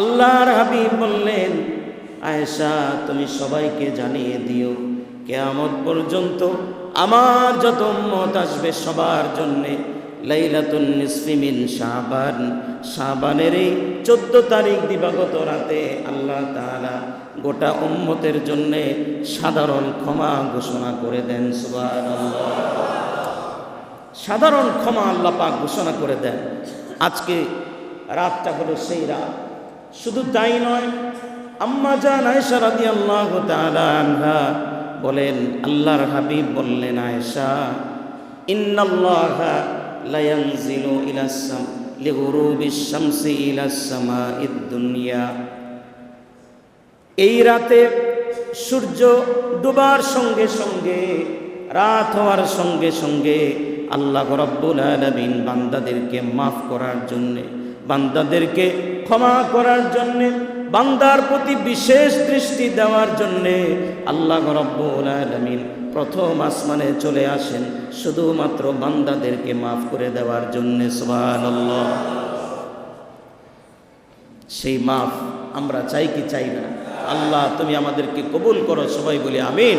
আল্লাহর হাবিব বললেন, আয়েশা, তুমি সবাইকে জানিয়ে দিও, কেয়ামত পর্যন্ত আমার যত উম্মত আসবে সবার জন্যে লাইলাতুন নিসফিমিন শাবান। শাবানের এই চোদ্দ তারিখ দিবাগত রাতে আল্লাহ তাআলা গোটা উম্মতের জন্যে সাধারণ ক্ষমা ঘোষণা করে দেন, সুবহানাল্লাহ। সাধারণ ক্ষমা আল্লাহ ঘোষণা করে দেন। আজকে রাতটা হলো সেই রাত শুধু তাই নয়, আম্মা জান রাদিয়াল্লাহু তাআলা আনহা বলেন, আল্লাহর হাবিব বললেন ইলাস দুনিয়া। এই রাতে সূর্য ডুবার সঙ্গে সঙ্গে, রাত হওয়ার সঙ্গে সঙ্গে আল্লাহ রব্বুল আলমিন বান্দাদেরকে মাফ করার জন্যে বান্দাদেরকে ক্ষমা করার জন্যে, বান্দার প্রতি বিশেষ দৃষ্টি দেওয়ার জন্যে আল্লাহ রব্বুল প্রথম আসমানে চলে আসেন শুধুমাত্র বান্দাদেরকে মাফ করে দেওয়ার জন্যে, সুবহানাল্লাহ। সেই মাফ আমরা চাই কি চাই না? আল্লাহ তুমি আমাদেরকে কবুল করো, সবাই বলি আমিন।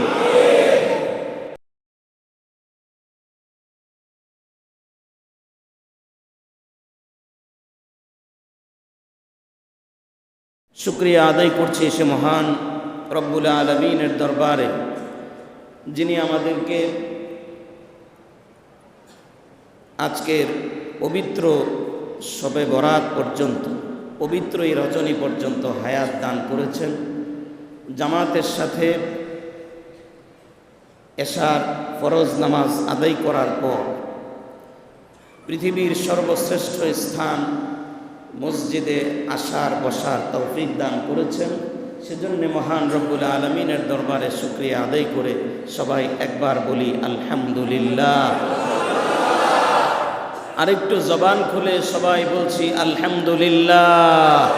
শুক্রিয়া আদায় করছি সে মহান রব্বুল আলমিনের দরবারে, যিনি আমাদেরকে আজকের পবিত্র সবে বরাত পর্যন্ত, পবিত্র এই রজনী পর্যন্ত হায়াত দান করেছেন। জামাতের সাথে এশার ফরজ নামাজ আদায় করার পর পৃথিবীর সর্বশ্রেষ্ঠ স্থান মসজিদে আসার, বসার তৌফিক দান করেছেন। সেজন্য মহান রব্বুল আলমিনের দরবারে শুক্রিয়া আদায় করে সবাই একবার বলি, আলহামদুলিল্লাহ। আরেকটু জবান খুলে সবাই বলছি, আলহামদুলিল্লাহ।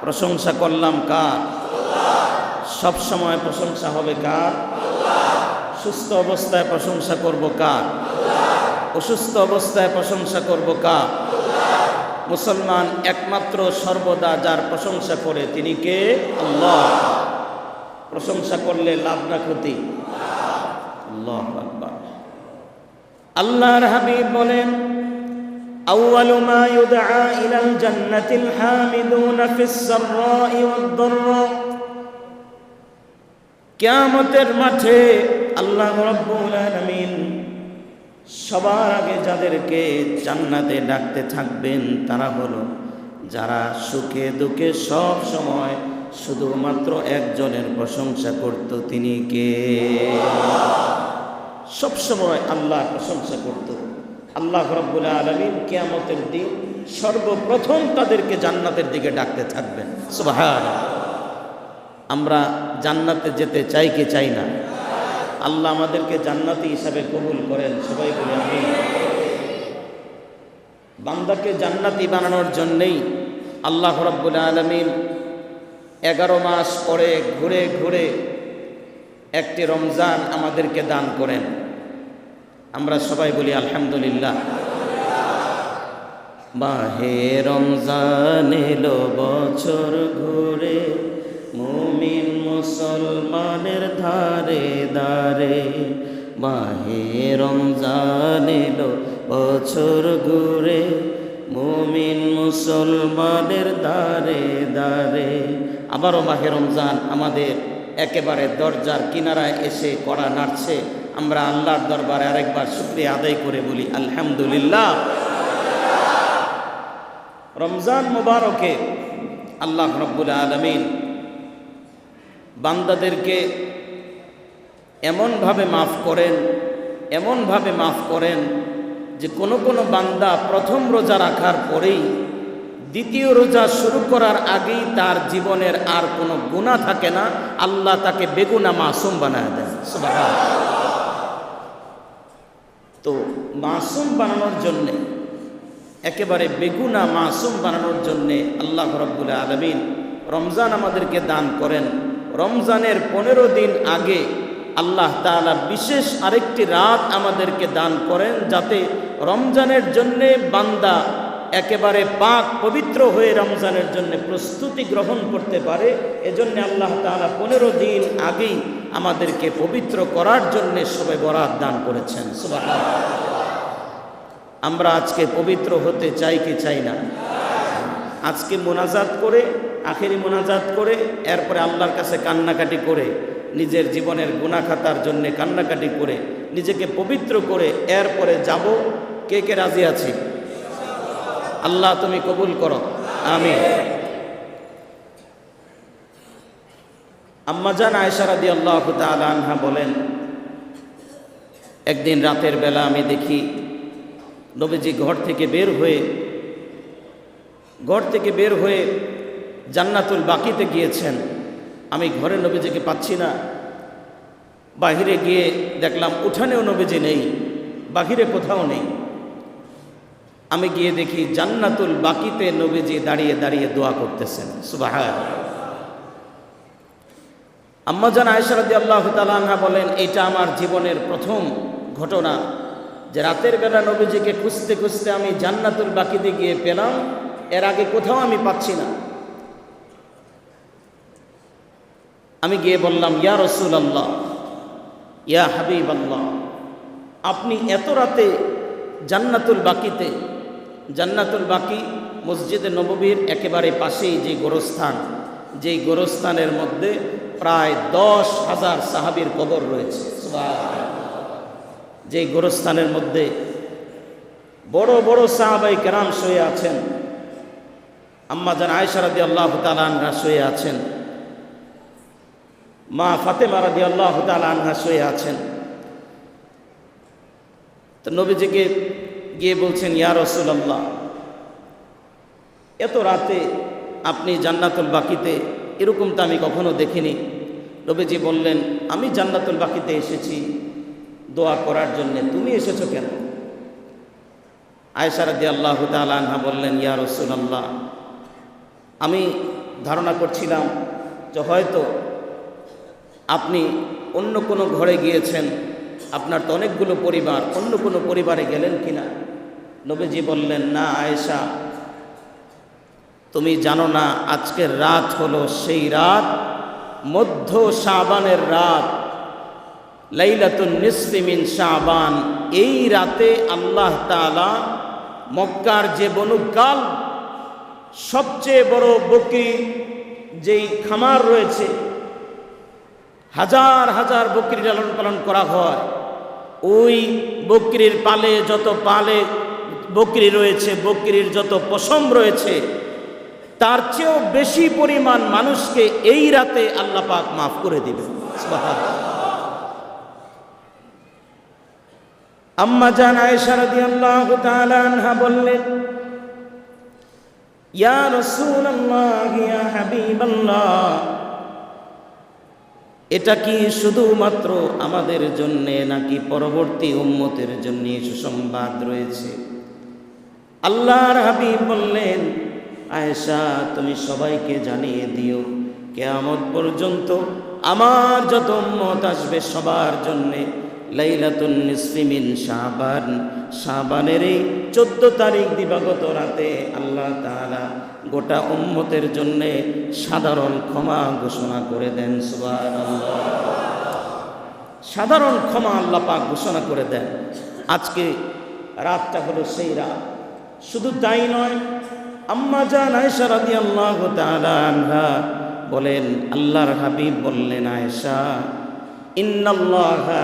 প্রশংসা করলাম কার? সব সময় প্রশংসা হবে কার? সুস্থ অবস্থায় প্রশংসা করব কার? অসুস্থ অবস্থায় প্রশংসা করব কার? মুসলমান একমাত্র সর্বদা যার প্রশংসা করে তিনি কে আল্লাহ প্রশংসা করলে লাভ না ক্ষতি আল্লাহ আকবার আল্লাহর হাবিব বলেন أول ما يدعى إلى الجنة الحامدون في السراء والضراء কিয়ামতের মাঠে আল্লাহ রব্বুল আলামিন সবার আগে যাদেরকে জান্নাতে ডাকতে থাকবেন, তারা হলো যারা সুখে দুঃখে সব সময় শুধুমাত্র একজনের প্রশংসা করত তিনি কে? সব সময় আল্লাহ প্রশংসা করত। আল্লাহ রব্বুল আলমিন কেয়ামতের দিন সর্বপ্রথম তাদেরকে জান্নাতের দিকে ডাকতে থাকবেন। সুবাহান আমরা জান্নাতে যেতে চাই কি চাই না? আল্লাহ আমাদেরকে জান্নাতি হিসাবে কবুল করেন, সবাই বলে আমি বান্দাকে জান্নাতি বানানোর জন্যেই আল্লাহ রব্বুল আলমিন এগারো মাস পরে ঘুরে ঘুরে একটি রমজান আমাদেরকে দান করেন। আমরা সবাই বলি আলহামদুলিল্লাহ। মাহে রমজান এলো, বছর ঘুরে মুমিন মুসলমানের ধারে দারে মাহে রমজান এলো, বছর ঘুরে মুমিন মুসলমানের দারে দারে আবারও মাহে রমজান আমাদের একেবারে দরজার কিনারায় এসে কড়া নাড়ছে। আমরা আল্লাহর দরবারে আরেকবার শুক্রিয়া আদায় করে বলি, আলহামদুলিল্লাহ। রমজান মুবারকে আল্লাহ রব্বুল আলমিন বান্দাদেরকে এমনভাবে মাফ করেন, এমনভাবে মাফ করেন যে কোনো কোনো বান্দা প্রথম রোজা রাখার পরেই দ্বিতীয় রোজা শুরু করার আগেই তার জীবনের আর কোনো গুণা থাকে না। আল্লাহ তাকে বেগুনা মাসুম বানায় দেন। তো মাসুম বানানোর জন্যে, একেবারে বেগুনা মাসুম বানানোর জন্যে আল্লাহ রব্বুল আলমিন রমজান আমাদেরকে দান করেন। রমজানের পনেরো দিন আগে আল্লাহ তাআলা বিশেষ আরেকটি রাত আমাদেরকে দান করেন যাতে রমজানের জন্যে বান্দা একেবারে পাক পবিত্র হয়ে রমজানের জন্য প্রস্তুতি গ্রহণ করতে পারে। এজন্য আল্লাহ তাআলা পনেরো দিন আগেই আমাদেরকে পবিত্র করার জন্য সবাই বরাত দান করেছেন। আমরা আজকে পবিত্র হতে চাই কি চাই না? আজকে মোনাজাত করে আখেরি মোনাজাত করে, এরপরে আল্লাহর কাছে কান্নাকাটি করে, নিজের জীবনের গুণাখাতার জন্য কান্নাকাটি করে, নিজেকে পবিত্র করে, এরপরে যাব। কে কে রাজি আছি? আল্লাহ তুমি কবুল করো। আমি আম্মাজান আয়সারাদি আল্লাহ আনহা বলেন, একদিন রাতের বেলা আমি দেখি নবীজি ঘর থেকে বের হয়ে, ঘর থেকে বের হয়ে জান্নাতুল বাকিতে গিয়েছেন। আমি ঘরে নবীজিকে পাচ্ছি না। বাহিরে গিয়ে দেখলাম উঠানেও নবীজি নেই, বাহিরে কোথাও নেই। আমি গিয়ে দেখি জান্নাতুল বাকিতে নবীজি দাঁড়িয়ে দাঁড়িয়ে দোয়া করতেছেন। সুবাহ আম্মাজান আয়সারদি আল্লাহ তালাহা বলেন, এটা আমার জীবনের প্রথম ঘটনা। যে রাতের বেলা নবীজিকে খুঁজতে খুঁজতে আমি জান্নাতুল বাকিতে গিয়ে পেলাম, এর আগে কোথাও আমি পাচ্ছি না। আমি গিয়ে বললাম, ইয়া রসুল আল্লাহ ইয়া হাবিব আল্লাহ আপনি এত রাতে জান্নাতুল বাকিতে, জান্নাতুল বাকি মসজিদে নববীর একেবারে পাশেই যে গোরস্থান, যেই গোরস্থানের মধ্যে প্রায় দশ হাজার সাহাবির কবর রয়েছে যেই গোরস্থানের মধ্যে বড় বড় সাহাবাই কেরাম শুয়ে আছেন, আম্মা জান আয়সারাদি আল্লাহ তালানরা শুয়ে আছেন মা ফাতেমা রাদি আল্লাহ তালানহা শুয়ে আছেন। তো নবীজিকে গিয়ে বলছেন, ইয়া রসুল্লাহ এত রাতে আপনি জান্নাতুল বাকিতে এরকম তো আমি কখনো দেখিনি। নবীজি বললেন, আমি জান্নাতুল বাকিতে এসেছি দোয়া করার জন্য। তুমি এসেছ কেন? আয়সারাদি আল্লাহ আনহা বললেন, ইয়া রসুল্লাহ আমি ধারণা করছিলাম যে হয়তো আপনি অন্য কোনো ঘরে গিয়েছেন, আপনার তো অনেকগুলো পরিবার, অন্য কোনো পরিবারে গেলেন কিনা? নবীজি বললেন, না, আয়েশা, তুমি জানো না আজকের রাত হলো সেই রাত, মধ্য শাবানের রাত, লাইলাতুন নিসলিমিন শাবান, এই রাতে আল্লাহ তাআলা মক্কার যে বনুকাল, সবচেয়ে বড় বকরি, যেই খামার রয়েছে হাজার হাজার বকরি লালন পালন করা হয়। ওই বকরির পালে যত পালে বকরি রয়েছে, বকরির যত পশম রয়েছে, তার চেয়েও বেশি পরিমাণ মানুষকে এই রাতে আল্লাহ পাক মাফ করে দিবে আম্মা জান আয়েশা রাদিয়াল্লাহু তাআলা আনহা বললেন, ইয়া রাসূলুল্লাহ, ইয়া হাবিবাল্লাহ এটা কি শুধুমাত্র আমাদের জন্যে নাকি পরবর্তী উম্মতের জন্য সুসংবাদ রয়েছে? আল্লাহর হাবিব বললেন, আয়েশা, তুমি সবাইকে জানিয়ে দিও, কেয়ামত পর্যন্ত আমার যত উম্মত আসবে সবার জন্যে লাইলাতুন নিসফিমিন শাহবান শাহবানের এই চোদ্দ তারিখ দিবাগত রাতে আল্লাহ তাআলা গোটা উম্মতের জন্যে সাধারণ ক্ষমা ঘোষণা করে দেন সাধারণ ক্ষমা আল্লাহ পাক ঘোষণা করে দেন। আজকে রাতটা হলো সেই রাত। শুধু তাই নয়, আম্মা জান আয়েশা রাদিয়াল্লাহু তাআলা আনহা বলেন, আল্লাহর হাবিব বললেন, আয়েশা, ইন্নাল্লাহা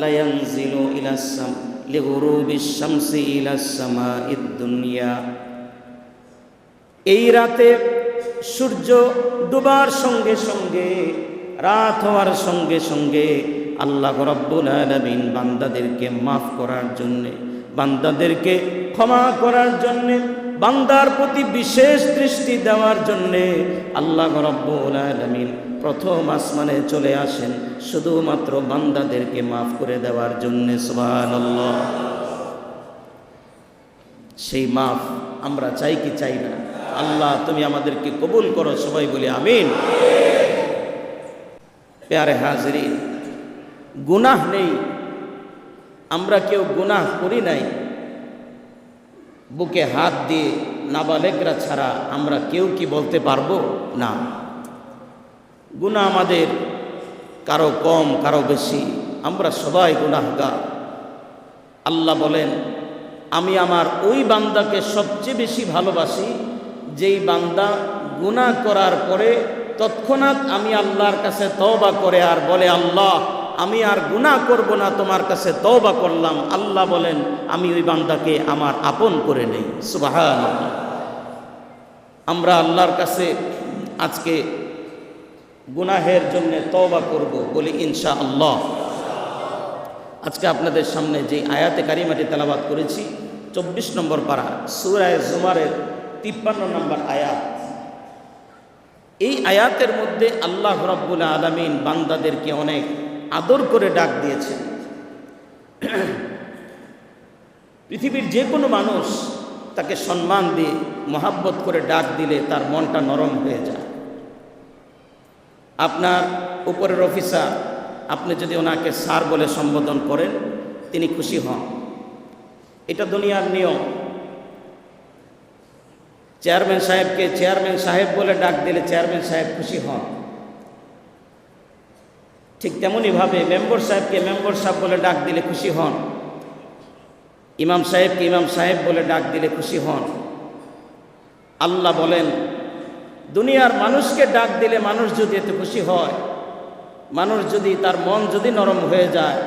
লা ইয়ানজিলু ইলাস সাম, লিগুরুবিশ শামসি ইলাস সামাইদ দুনিয়া। এই রাতে সূর্য ডুবার সঙ্গে সঙ্গে, রাত হওয়ার সঙ্গে সঙ্গে আল্লাহ রব্বুল আলামিন বান্দাদেরকে মাফ করার জন্যে, বান্দাদেরকে ক্ষমা করার জন্যে, বান্দার প্রতি বিশেষ দৃষ্টি দেওয়ার জন্যে আল্লাহ রব্বুল আলামিন প্রথম আসমানে চলে আসেন, শুধুমাত্র বান্দাদেরকে মাফ করে দেওয়ার জন্যে, সুবহানাল্লাহ। সেই মাফ আমরা চাই কি চাই না? আল্লাহ, তুমি আমাদেরকে কবুল করো, সবাই বলি আমিন। পেয়ারে হাজরি গুনাহ নেই। আমরা কেউ গুনাহ করি নাই। বুকে হাত দিয়ে নাবালেকরা ছাড়া আমরা কেউ কি বলতে পারব? না। গুণা আমাদের কারও কম, কারও বেশি। আমরা সবাই গুনাহগার। আল্লাহ বলেন, আমি আমার ওই বান্দাকে সবচেয়ে বেশি ভালোবাসি যেই বান্দা গুনাহ করার পরে তৎক্ষণাৎ আমি আল্লাহর কাছে তওবা করে আর বলে, আল্লাহ, আমি আর গুনাহ করব না, তোমার কাছে তওবা করলাম। আল্লাহ বলেন, আমি ওই বান্দাকে আমার আপন করে নেই। সুবাহান আমরা আল্লাহর কাছে আজকে গুনাহের জন্য তওবা করব বলি ইনশা আল্লাহ আজকে আপনাদের সামনে যে আয়াতে কারিমাটি তেলাবাদ করেছি, চব্বিশ নম্বর পাড়া সুরায় জুমারের তিপ্পান্ন নম্বর আয়াত। এই আয়াতের মধ্যে আল্লাহ রব্বুল আলমিন বান্দাদেরকে অনেক আদর করে ডাক দিয়েছেন। পৃথিবীর যে কোনো মানুষ তাকে সম্মান দিয়ে, মহাব্বত করে ডাক দিলে তার মনটা নরম হয়ে যায়। আপনার উপরের অফিসার, আপনি যদি ওনাকে স্যার বলে সম্বোধন করেন, তিনি খুশি হন। এটা দুনিয়ার নিয়ম। চেয়ারম্যান সাহেবকে চেয়ারম্যান সাহেব বলে ডাক দিলে চেয়ারম্যান সাহেব খুশি হন। ঠিক তেমনইভাবে মেম্বর সাহেবকে মেম্বর সাহেব বলে ডাক দিলে খুশি হন। ইমাম সাহেবকে ইমাম সাহেব বলে ডাক দিলে খুশি হন। আল্লাহ বলেন, দুনিয়ার মানুষকে ডাক দিলে মানুষ যদি এতে খুশি হয়, মানুষ যদি তার মন যদি নরম হয়ে যায়,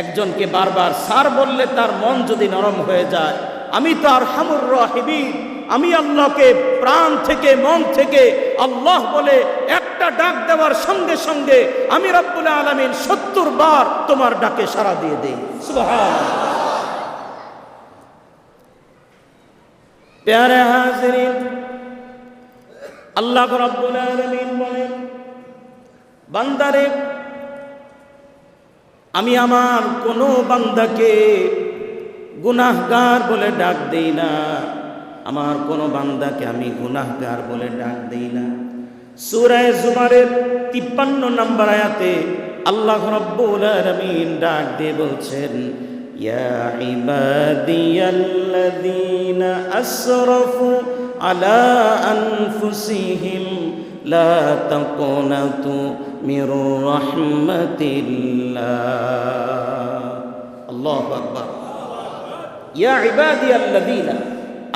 একজনকে বারবার সার বললে তার মন যদি নরম হয়ে যায়, আমি তো আর হামুর রাহিবি আমি আল্লাহকে প্রাণ থেকে, মন থেকে আল্লাহ বলে একটা ডাক দেওয়ার সঙ্গে সঙ্গে আমি রব্বুল আলমিন সত্তর বার তোমার ডাকে সাড়া দিয়ে দিই। প্যারে হাজিরিন, আল্লাহ রব্বুল আলমিন বলেন, বান্দারে, আমি আমার কোনো বান্দাকে গুনাহগার বলে ডাক দিই না। আমার কোনো বান্দাকে আমি গুনাহগার বলে ডাক দেই না। সুরায় জুমারের তিপ্পান্ন নম্বর আয়াতে আল্লাহ রব্বুল আলামিন ডাক দিয়ে বলছেন, ইয়া ইবাদিয়াল্লাযীনা আসরাফু আলা ইয়া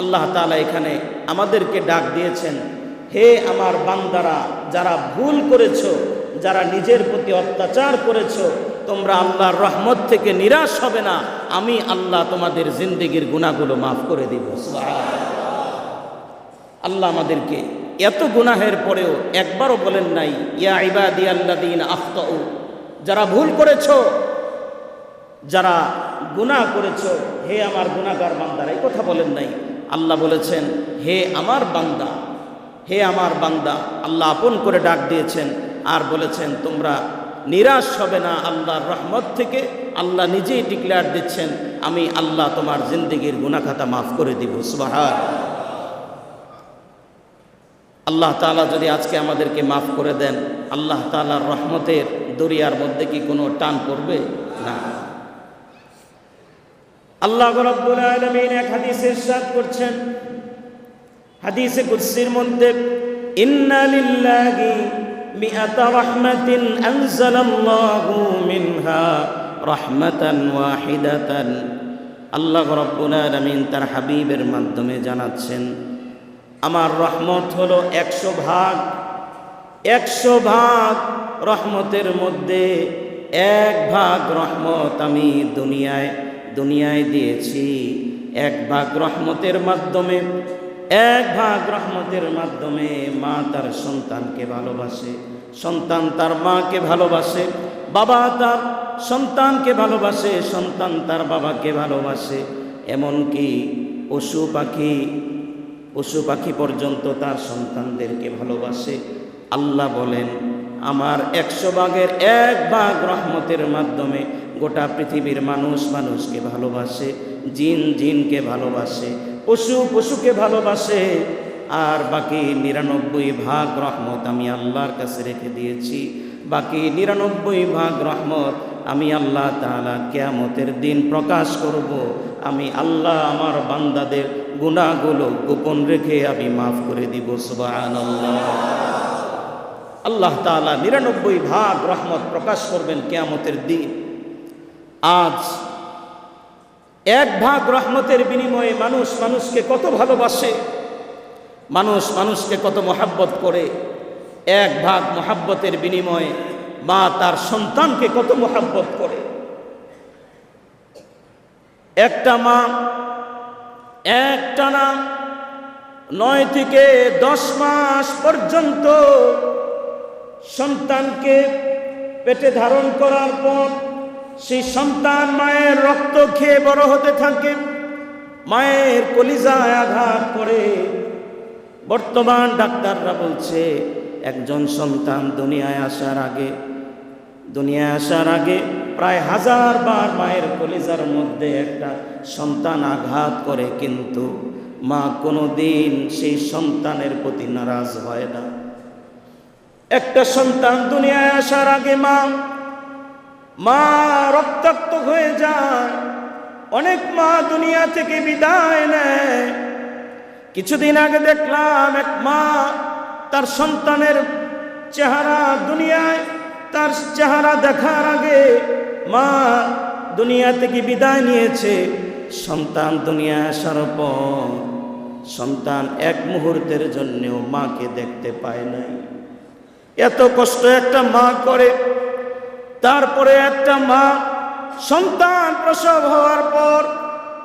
আল্লাহ তাআলা এখানে আমাদেরকে ডাক দিয়েছেন, হে আমার বান্দারা, যারা ভুল করেছ, যারা নিজের প্রতি অত্যাচার করেছ, তোমরা আল্লাহর রহমত থেকে নিরাশ হবে না, আমি আল্লাহ তোমাদের জিন্দেগির গুণাগুলো মাফ করে দিব। আল্লাহ আমাদেরকে এত গুনাহের পরেও একবারও বলেন নাই, ইয়া ইবাদি আল্লাদিন আখতাউ, যারা ভুল করেছ, যারা গুনাহ করেছ, হে আমার গুনাহগার বান্দারা, এই কথা বলেন নাই। আল্লাহ বলেছেন, হে আমার বান্দা, হে আমার বান্দা, আল্লাহ আপন করে ডাক দিয়েছেন আর বলেছেন, তোমরা নিরাশ হবে না আল্লাহর রহমত থেকে, আল্লাহ নিজেই ডিক্লেয়ার দিচ্ছেন, আমি আল্লাহ তোমার জিন্দগির গুনাখাতা মাফ করে দিব। সুবাহার আল্লাহ তালা যদি আজকে আমাদেরকে মাফ করে দেন, আল্লাহ তালার রহমতের দরিয়ার মধ্যে কি কোনো টান পড়বে? না। আল্লাহ রব্বুল আলমিন এক হাদিসে ইরশাদ করছেন। হাদিসে কুদসির মধ্যে, ইন্না লিল্লাহি মিআতা রাহমাতিন আনজালাল্লাহু মিনহা রাহমাতান ওয়াহিদাতান। আল্লাহ রব্বুল আলামিন তার হাবিবের মাধ্যমে জানাচ্ছেন, আমার রহমত হলো একশো ভাগ একশো ভাগ রহমতের মধ্যে এক ভাগ রহমত আমি দুনিয়ায় দুনিয়ায় দিয়েছি। এক ভাগ রহমতের মাধ্যমে, এক ভাগ রহমতের মাধ্যমে মা তার সন্তানকে ভালোবাসে, সন্তান তার মাকে ভালোবাসে, বাবা তার সন্তানকে ভালোবাসে, সন্তান তার বাবাকে ভালোবাসে। এমনকি পশু পাখি পশু পাখি পর্যন্ত তার সন্তানদেরকে ভালোবাসে। আল্লাহ বলেন আমার একশো ভাগের এক ভাগ রহমতের মাধ্যমে গোটা পৃথিবীর মানুষ মানুষকে ভালোবাসে, জিন জিনকে ভালোবাসে, পশু পশুকে ভালোবাসে। আর বাকি নিরানব্বই ভাগ রহমত আমি আল্লাহর কাছে রেখে দিয়েছি। বাকি নিরানব্বই ভাগ রহমত আমি আল্লাহ তাআলা কেয়ামতের দিন প্রকাশ করব। আমি আল্লাহ আমার বান্দাদের গুণাগুলো গোপন রেখে আমি মাফ করে দিব সুবাহ আল্লাহ তাআলা নিরানব্বই ভাগ রহমত প্রকাশ করবেন কেয়ামতের দিন। আজ এক ভাগ রহমতের বিনিময়ে মানুষ মানুষকে কত ভালোবাসে, মানুষ মানুষকে কত মহাব্বত করে। এক ভাগ মহাব্বতের বিনিময়ে মা তার সন্তানকে কত মহাব্বত করে। একটা মা একটা না নয় থেকে দশ মাস পর্যন্ত সন্তানকে পেটে ধারণ করার পর সেই সন্তান মায়ের রক্ত খেয়ে বড় হতে থাকে, মায়ের কলিজায় আঘাত করে। বর্তমান ডাক্তাররা বলছে, একজন সন্তান দুনিয়ায় আসার আগে, দুনিয়ায় আসার আগে প্রায় হাজার বার মায়ের কলিজার মধ্যে একটা সন্তান আঘাত করে, কিন্তু মা কোনো দিন সেই সন্তানের প্রতি নারাজ হয় না। একটা সন্তান দুনিয়ায় আসার আগে মা মা রক্তাক্ত হয়ে যায়। অনেক মা দুনিয়া থেকে বিদায় নেয়। কিছুদিন আগে দেখলাম এক মা তার সন্তানের চেহারা দুনিয়ায়, তার চেহারা দেখার আগে মা দুনিয়া থেকে বিদায় নিয়েছে। সন্তান দুনিয়া আসার পর সন্তান এক মুহূর্তের জন্যেও মাকে দেখতে পায় নাই। এত কষ্ট একটা মা করে। তারপরে একটা মা সন্তান প্রসব হওয়ার পর,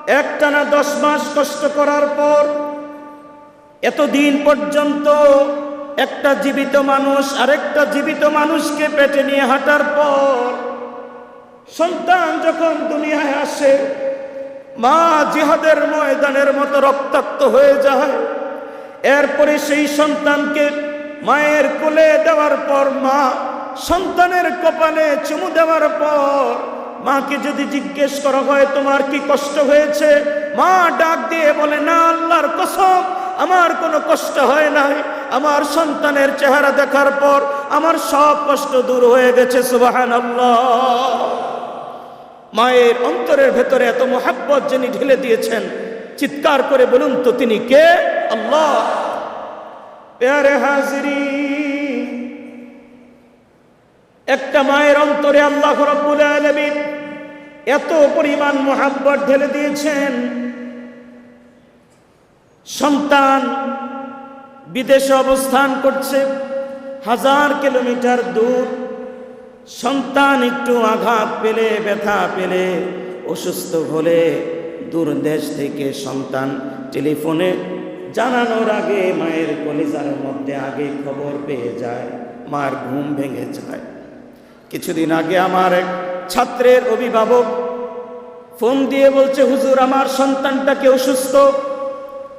একটানা দশ মাস কষ্ট করার পর, এতদিন পর্যন্ত একটা জীবিত মানুষ আরেকটা জীবিত মানুষকে পেটে নিয়ে হাঁটার পর, সন্তান যখন দুনিয়ায় আসে, মা জিহাদের ময়দানের মতো রক্তাক্ত হয়ে যায়। এরপরে সেই সন্তানকে মায়ের কোলে দেওয়ার পর মা সন্তানের কপালে চুমু দেওয়ার পর মাকে যদি জিজ্ঞেস করা হয় তোমার কি কষ্ট হয়েছে? মা ডাক দিয়ে বলে, না, আল্লাহর কসম, আমার কোনো কষ্ট হয় নাই। আমার সন্তানের চেহারা দেখার পর আমার সব কষ্ট দূর হয়ে গেছে সুবাহান মায়ের অন্তরের ভেতরে এত মোহাব্বত যিনি ঢেলে দিয়েছেন, চিৎকার করে বলুন তো তিনি কে? আল্লাহ। প্যারে হাজিরি। একটা মায়ের অন্তরে আল্লাহ রব্বুল আলমিন এত পরিমাণ মোহাব্বত ঢেলে দিয়েছেন। সন্তান বিদেশে অবস্থান করছে, হাজার কিলোমিটার দূর। সন্তান একটু আঘাত পেলে, ব্যথা পেলে, অসুস্থ হলে দূর দেশ থেকে সন্তান টেলিফোনে জানানোর আগে মায়ের কলিজার মধ্যে আগে খবর পেয়ে যায়, মার ঘুম ভেঙে যায়। কিছুদিন আগে আমার এক ছাত্রের অভিভাবক ফোন দিয়ে বলছে, হুজুর, আমার সন্তানটাকে অসুস্থ?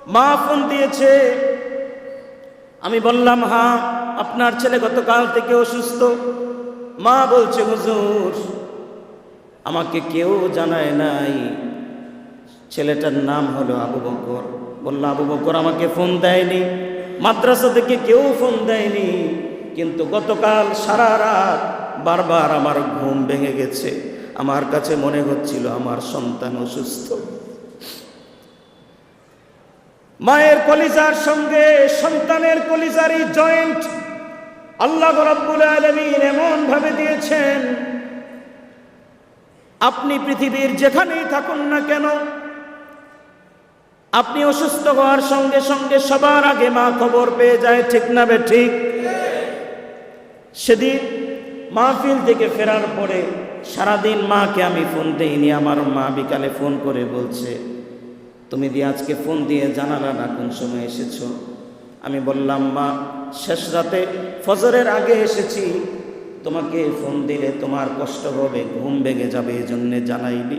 মা ফোন দিয়েছে। আমি বললাম হ্যাঁ আপনার ছেলে গতকাল থেকে অসুস্থ। মা বলছে, হুজুর, আমাকে কেউ জানায় নাই। ছেলেটার নাম হলো আবু বকর। বলল, আবু বকর আমাকে ফোন দেয়নি, মাদ্রাসা থেকে কেউ ফোন দেয়নি, কিন্তু গতকাল সারা রাত বারবার আমার ঘুম ভেঙে গেছে। আমার কাছে মনে হচ্ছিল আমার সন্তান অসুস্থ। মায়ের কলিজার সঙ্গে সন্তানের কলিজারই জয়েন্ট আল্লাহ রব্বুল আলমিন এমন ভাবে দিয়েছেন, আপনি পৃথিবীর যেখানেই থাকুন না কেন আপনি অসুস্থ হওয়ার সঙ্গে সঙ্গে সবার আগে মা খবর পেয়ে যায়, ঠিক না বে ঠিক? সেদিন মাহফিল থেকে ফেরার পরে সারাদিন মাকে আমি ফোন দিইনি, আমার মা বিকালে ফোন করে বলছে, তুমি দিয়ে আজকে ফোন দিয়ে জানালা না কোন সময় এসেছ? আমি বললাম, মা, শেষ রাতে ফজরের আগে এসেছি, তোমাকে ফোন দিলে তোমার কষ্ট হবে, ঘুম ভেঙে যাবে এই জন্যে জানাইনি।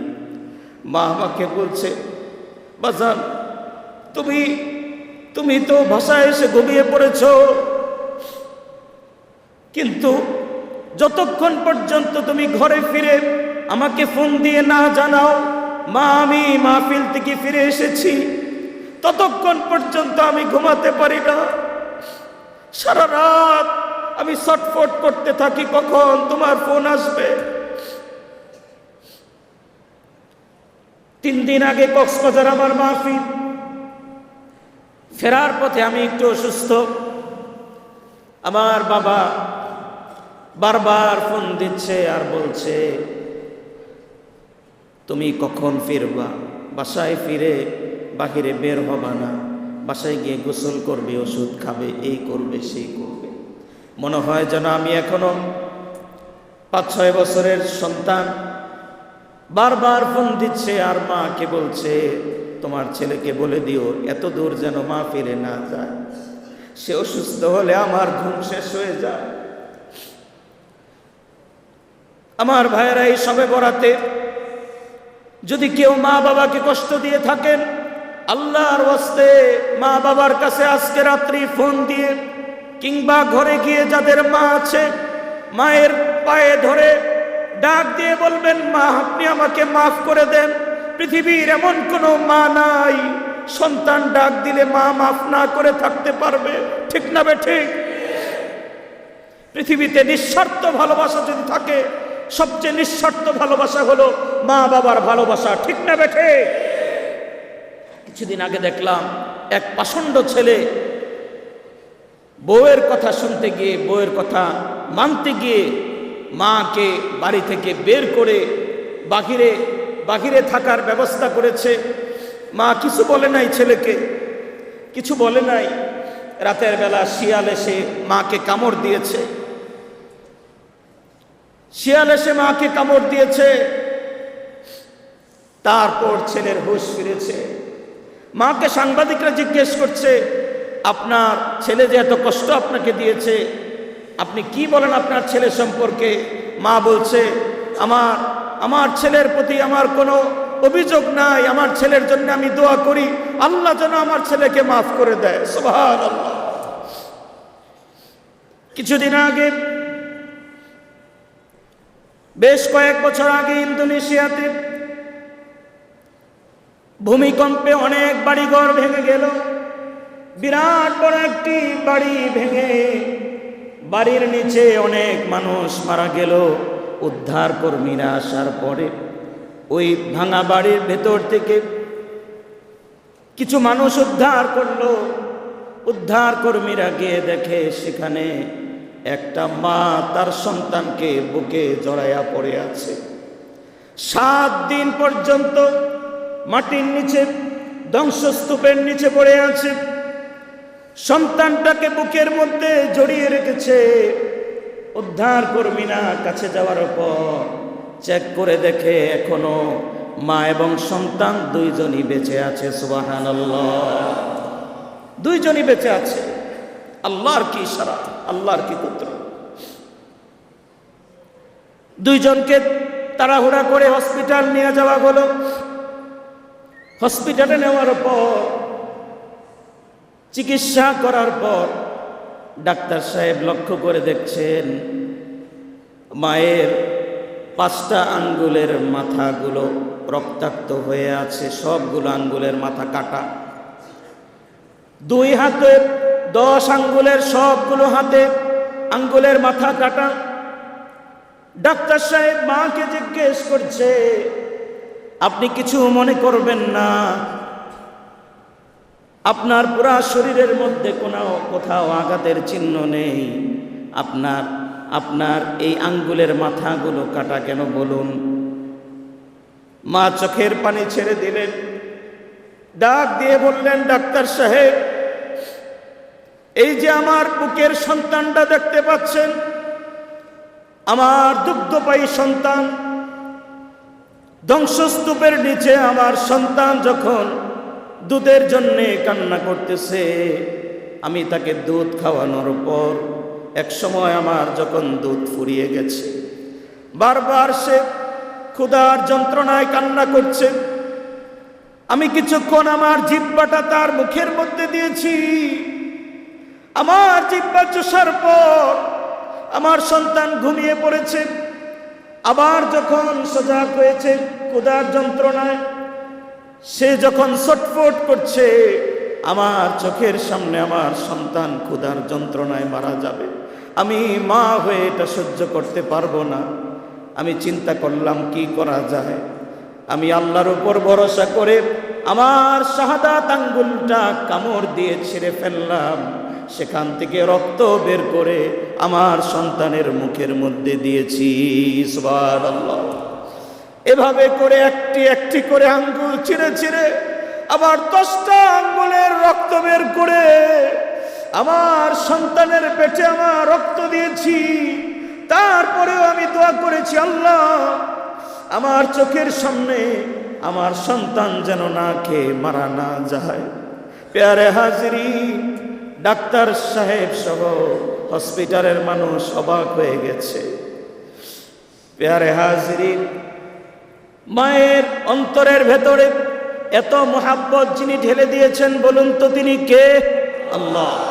মা আমাকে বলছে, বাজান তুমি তুমি তো ভাষায় এসে ঘুমিয়ে পড়েছ। কিন্তু যতক্ষণ পর্যন্ত তুমি ঘরে ফিরে আমাকে ফোন দিয়ে না জানাও, মা, আমি মাহফিল থেকে ফিরে এসেছি, ততক্ষণ পর্যন্ত আমি ঘুমাতে পারি না। সারা রাত আমি ছটফট করতে থাকি, কখন তোমার ফোন আসবে? তিন দিন আগে কক্সবাজার আমার মাহফিল। ফেরার পথে আমি একটু অসুস্থ। আমার বাবা বারবার ফোন দিচ্ছে আর বলছে, তুমি কখন ফিরবা? বাসায় ফিরে বাহিরে বের হবা না। বাসায় গিয়ে গোসল করবে, ওষুধ খাবে, এই করবে, সেই করবে। মনে হয় যেন আমি এখনও পাঁচ ছয় বছরের সন্তান। বারবার ফোন দিচ্ছে আর মাকে বলছে তোমার ছেলেকে বলে দিও, এত দূর যেন মা ফিরে না যায়। সে অসুস্থ হলে আমার ঘুম শেষ হয়ে যায়। আমার ভাইয়েরা এই সবে বরাতে, যদি কেউ মা বাবাকে কষ্ট দিয়ে থাকেন, আল্লাহর ওয়াস্তে মা বাবার কাছে আজকে রাত্রি ফোন দিয়ে, কিংবা ঘরে গিয়ে যাদের মা আছে, মায়ের পায়ে ধরে ডাক দিয়ে বলবেন, মা, আপনি আমাকে মাফ করে দেন। পৃথিবীর এমন কোনো মা নাই। সন্তান ডাক দিলে মা মাফ না করে থাকতে পারবে। ঠিক না বে ঠিক? পৃথিবীতে নিঃস্বার্থ ভালোবাসা যদি থাকে, সবচেয়ে নিঃস্বার্থ ভালোবাসা হলো মা বাবার ভালোবাসা। ঠিক না বেঠে কিছুদিন আগে দেখলাম এক পাষণ্ড ছেলে বউয়ের কথা শুনতে গিয়ে, বউয়ের কথা মানতে গিয়ে মাকে বাড়ি থেকে বের করে বাহিরে বাহিরে থাকার ব্যবস্থা করেছে। মা কিছু বলে নাই ছেলেকে। কিছু বলে নাই। রাতের বেলা শিয়াল এসে মাকে কামড় দিয়েছে। শিয়াল এসে মাকে কামড় দিয়েছে। তারপর ছেলের হুশ ফিরেছে। মাকে সাংবাদিকরা জিজ্ঞেস করছে, আপনার ছেলে যে এত কষ্ট আপনাকে দিয়েছে, আপনি কি বলেন আপনার ছেলে সম্পর্কে? মা বলছে, আমার আমার ছেলের প্রতি আমার কোনো অভিযোগ নাই, আমার ছেলের জন্য আমি দোয়া করি। আল্লাহ যেন আমার ছেলেকে মাফ করে দেয়। সুবহান আল্লাহ কিছুদিন আগে, বেশ কয়েক বছর আগে ইন্দোনেশিয়াতে ভূমিকম্পে অনেক বাড়িঘর ভেঙে গেল। বিরাট বড় একটি বাড়ি ভেঙে বাড়ির নিচে অনেক মানুষ মারা গেল। উদ্ধার কর্মীরা আসার পরে ওই ভাঙা বাড়ির ভেতর থেকে কিছু মানুষ উদ্ধার করল। উদ্ধার কর্মীরা গিয়ে দেখে সেখানে একটা মা তার সন্তানকে বুকে জড়াইয়া পড়ে আছে। সাত দিন পর্যন্ত মাটির নিচে, ধ্বংসস্তূপের নিচে পড়ে আছে। সন্তানটাকে বুকের মধ্যে জড়িয়ে রেখেছে। উদ্ধার কর্মীরা কাছে যাওয়ার পর চেক করে দেখে এখনও মা এবং সন্তান দুইজনই বেঁচে আছে সুবাহান দুইজনই বেঁচে আছে। আল্লাহর কি সারা আল্লাহর কি পুত্র দুইজনকে তাড়াহুড়া করে হসপিটাল নিয়ে যাওয়া হলো। হসপিটালে নেওয়ার পর, চিকিৎসা করার পর ডাক্তার সাহেব লক্ষ্য করে দেখছেন, মায়ের পাঁচটা আঙ্গুলের মাথাগুলো রক্তাক্ত হয়ে আছে, সবগুলো আঙ্গুলের মাথা কাটা। দুই হাতে দশ আঙ্গুলের, সবগুলো হাতে আঙ্গুলের মাথা কাটা। ডাক্তার সাহেব মাকে জিজ্ঞেস করছে, আপনি কিছু মনে করবেন না আপনার পুরা শরীরের মধ্যে কোনো কোথাও আঘাতের চিহ্ন নেই। আপনার আপনার এই আঙ্গুলের মাথাগুলো কাটা কেন বলুন? মা চোখের পানি ছেড়ে দিলেন। ডাক দিয়ে বললেন, ডাক্তার সাহেব, এই যে আমার বুকের সন্তানটা দেখতে পাচ্ছেন, আমার দুগ্ধপায়ী সন্তান, ধ্বংসস্তূপের নিচে আমার সন্তান যখন দুধের জন্যে কান্না করতেছে। আমি তাকে দুধ খাওয়ানোর পর এক সময় আমার যখন দুধ ফুরিয়ে গেছে, বারবার সে ক্ষুধার যন্ত্রণায় কান্না করছে। আমি কিছুক্ষণ আমার জিব্বাটা তার মুখের মধ্যে দিয়েছি। আমার জিব্বা চষার পর আমার সন্তান ঘুমিয়ে পড়েছে। আবার যখন সজাগ হয়েছে, ক্ষুধার যন্ত্রণায় সে যখন ছটফট করছে, আমার চোখের সামনে আমার সন্তান ক্ষুধার যন্ত্রণায় মারা যাবে। আমি মা হয়ে এটা সহ্য করতে পারব না। আমি চিন্তা করলাম, কি করা যায়? আমি আল্লাহর উপর ভরসা করে আমার শাহাদাত আঙ্গুলটা কামড় দিয়ে ছিঁড়ে ফেললাম। সেখান থেকে রক্ত বের করে আমার সন্তানের মুখের মধ্যে দিয়েছি। সুবহানাল্লাহ। এভাবে করে একটি একটি করে আঙ্গুল ছিঁড়ে ছিঁড়ে আবার দশটা আঙ্গুলের রক্ত বের করে আমার সন্তানের পেটে আমার রক্ত দিয়েছি। তারপরেও আমি দোয়া করেছি, আল্লাহ, আমার চোখের সামনে আমার সন্তান যেন না খেয়ে মারা না যায়। পেয়ারে হাজিরি, ডাক্তার সাহেব সহ হসপিটালের মানুষ অবাক হয়ে গেছে। পেয়ারে হাজিরি মায়ের অন্তরের ভেতরে এত মোহাব্বত যিনি ঢেলে দিয়েছেন বলুন তো তিনি কে? আল্লাহ।